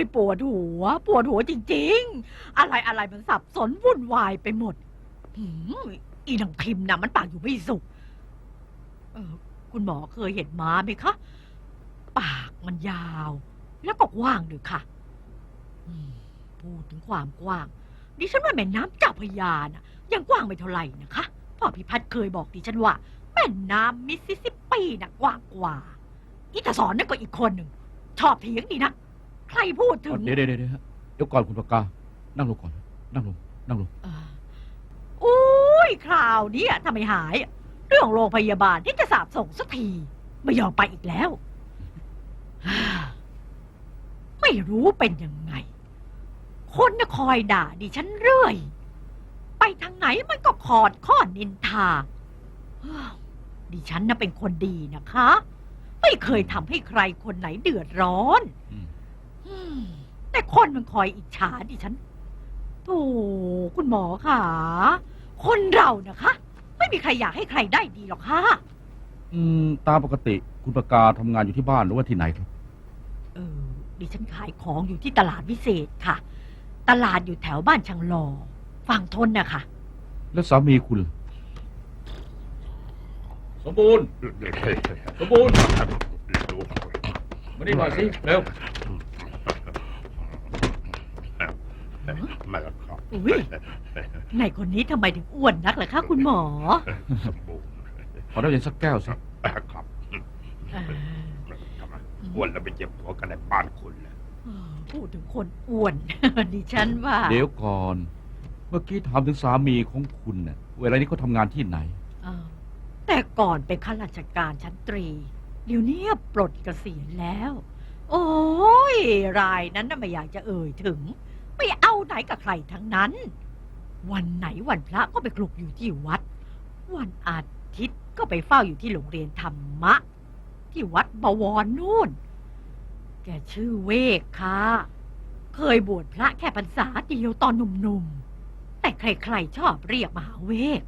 ยปวดหัว ปวดหัวจริง ๆ อะไรอะไรมันสับสนวุ่นวายไปหมดหืมอีนังพิมพ์นะมันปากอยู่ไม่สุขเออคุณหมอเคยเห็นม้าไหมคะ ปากมันยาว แล้วก็กว้างด้วยค่ะอืมพูดถึงความกว้าง ดิฉันว่าแม่น้ำเจ้าพระยานะยังกว้างไม่เท่าไหร่นะคะพ่อพิพัฒน์เคยบอกดิฉันว่าแม่น้ำมิสซิสซิปปีน่ะกว้างกว่าอีตาสอนนั่นก็อีกคนหนึ่ง ชอบเถียงดีนะ ใครพูดถึงเดี๋ยวเดี๋ยวเดี๋ยวฮะเดี๋ยวก่อนคุณปากกา นั่งลงก่อน นั่งลง นั่งลงเอออุ้ยคราวเนี้ยทำไมหาย เรื่องโรงพยาบาลที่จะสาบส่งสักที ไม่ยอมไปอีกแล้วไม่รู้เป็นยังไง คนน่ะคอยด่าดิฉันเรื่อย ไปทางไหนมันก็ขอดข้อนินทาอ้าวดิฉันน่ะเป็นคนดีนะคะ ไม่เคยทำให้ใครคนไหนเดือดร้อน อืมอืม แต่คนมันคอยอิจฉาดิฉันโธ่คุณหมอค่ะ คนเรานะคะ ไม่มีใครอยากให้ใครได้ดีหรอกค่ะ อืม ตามปกติคุณปากกาทำงานอยู่ที่บ้านหรือว่าที่ไหนครับ เออ ดิฉันขายของอยู่ที่ตลาดวิเศษค่ะ ตลาดอยู่แถวบ้านชังลอ ฝั่งทนนะคะ แล้วสามีคุณล่ะสมบูรณ์ สมบูรณ์มานี่หน่อยสิ เร็ว มาแล้วครับอุ๊ย ในคนนี้ทำไมถึงอ้วนนักล่ะคะคุณหมอสมบูรณ์ขอได้เย็นสักแก้วสิครับเออทำไมอ้วนแล้วไปเจ็บหัวกันในบ้านคุณเลยเออพูดถึงคนอ้วน ดิฉันว่าเดี๋ยวก่อน เมื่อกี้ถามถึงสามีของคุณเน่ะเวลานี้เขาทำงานที่ไหน เออแต่ก่อนเป็นข้าราชการชั้นตรี เดี๋ยวนี้ปลดเกษียณแล้ว โอ้ยรายนั้นน่ะไม่อยากจะเอ่ยถึง ไม่เอาไหนกับใครทั้งนั้น วันไหนวันพระก็ไปกลุกอยู่ที่วัด วันอาทิตย์ก็ไปเฝ้าอยู่ที่โรงเรียนธรรมะ ที่วัดบวรนู่น แกชื่อเวกค่ะ เคยบวชพระแค่พรรษาเดียวตอนหนุ่มๆ แต่ใครๆชอบเรียกมหาเวก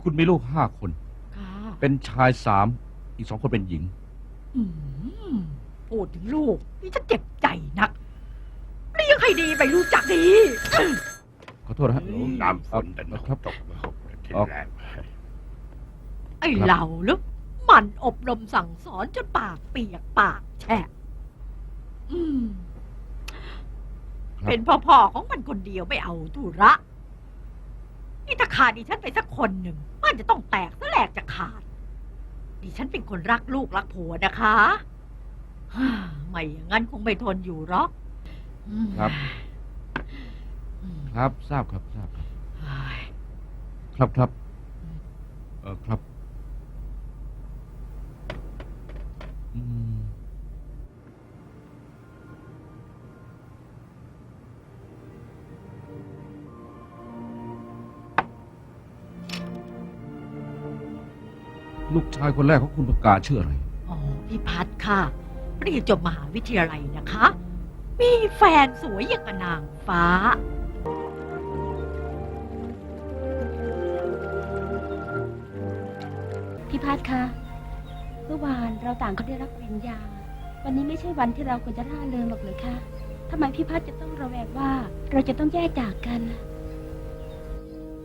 คุณมีลูกห้าคน ค่ะเป็นชายสาม อีกสองคนเป็นหญิง อืมพูดถึงลูกนี่จะเจ็บใจนัก เลี้ยงให้ดีไปรู้จักดีขอโทษนะฮะ น้ำฝนแต่นะครับตกที่แรงไอ้เหล่าลึกมันอบรมสั่งสอนจนปากเปียกปากแฉะอืม ครับ เป็นพ่อพ่อของมันคนเดียวไม่เอาธุระนี่ถ้าขาดดิฉันไปสักคนหนึ่งมันจะต้องแตกซะแหลกจะขาด ดิฉันเป็นคนรักลูกรักผัวนะคะฮ่าไม่อย่างนั้นคงไม่ทนอยู่หรอกอืม ครับ ครับทราบครับทราบครับครับครับเออครับอืมลูกชายคนแรกของคุณประกาศชื่ออะไร อ๋อพี่พัดค่ะเรียนจบมหาวิทยาลัยนะคะ มีแฟนสวยอย่างกับนางฟ้า พี่พัดคะ เมื่อวานเราต่างก็ได้รับปริญญา วันนี้ไม่ใช่วันที่เราควรจะร่าเริงหรอกเลยคะทำไมพี่พัดจะต้องระแวงว่า เราจะต้องแยกจากกันล่ะ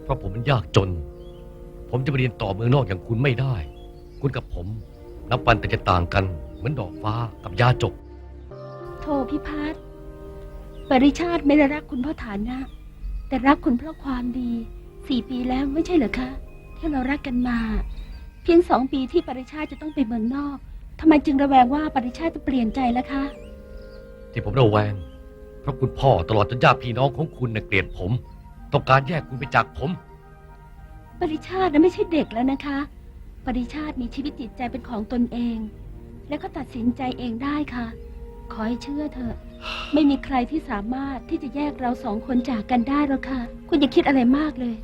เพราะผมมันยากจน ผมจะไปเรียนต่อเมืองนอกอย่างคุณไม่ได้ คุณกับผม นับวันแต่จะต่างกัน เหมือนดอกฟ้ากับยาจก โทพี่พัดปริชาติไม่ได้รักคุณเพราะฐานะ แต่รักคุณเพราะความดีสี่ปีแล้วไม่ใช่เหรอคะ ที่เรารักกันมา เพียงสองปีที่ปริชาติจะต้องไปเมืองนอกทำไมจึงระแวงว่าปริชาติจะเปลี่ยนใจล่ะคะ ที่ผมระแวง เพราะคุณพ่อตลอดจนญาติพี่น้องของคุณน่ะเกลียดผม ต้องการแยกคุณไปจากผม ปริชาตินะไม่ใช่เด็กแล้วนะคะ ปริชาติมีชีวิตจิตใจเป็นของตนเอง และก็ตัดสินใจเองได้ค่ะ ขอให้เชื่อเถอะ ไม่มีใครที่สามารถที่จะแยกเราสองคนจากกันได้หรอกค่ะ คุณอย่าคิดอะไรมากเลย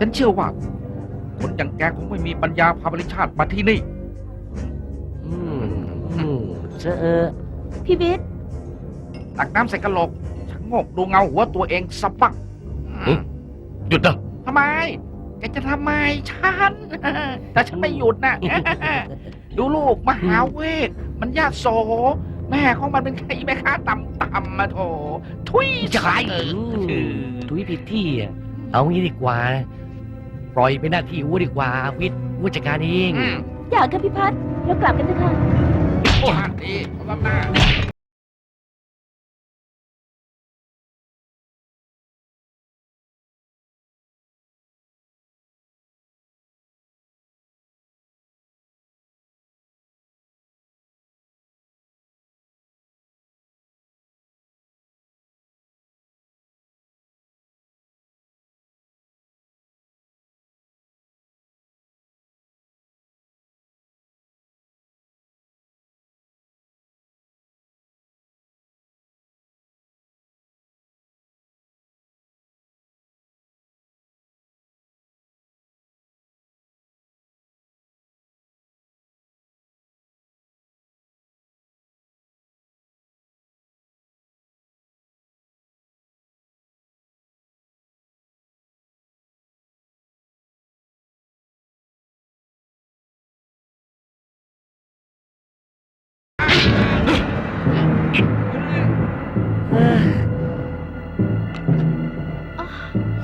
ฉันเชื่อว่า คนอย่างแกคงไม่มีปัญญาพาบริชาติมาที่นี่ อืมอืมเชอะเออพี่วิทย์ตักน้ำใส่กระโหลกชักโงกดูเงาหัวตัวเองสับบักอืมหยุดนะทำไม แกจะทำไมฉัน แต่ฉันไม่หยุดนะ ดูลูกมหาเวท มันยาโส แม่ของมันเป็นใครแม่ค้าต่ำต่ำมาโถ ทุยจะใส่อืมทุยผิดที่อะเอางี้ดีกว่า ปล่อยเป็นหน้าที่อ้วดีกว่าวิทย์อ้วจัดการเองอืมอยากค่ะพี่พัดเรากลับกันเถอะค่ะ โอ้หันดีขอบคุณมากเอ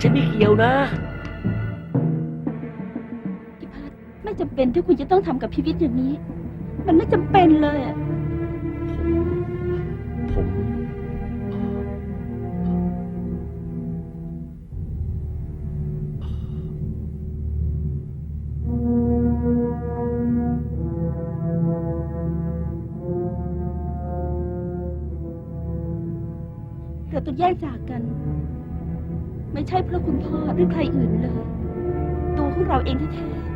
ฉันไม่เกี่ยวนะพี่พัดไม่จำเป็นที่คุณจะต้องทำกับพี่วิทย์อย่างนี้ มันไม่จำเป็นเลยอะผมเราต้องแยกจา คุณพ่อหรือใครอื่นเลย ตัวของเราเองแท้ๆ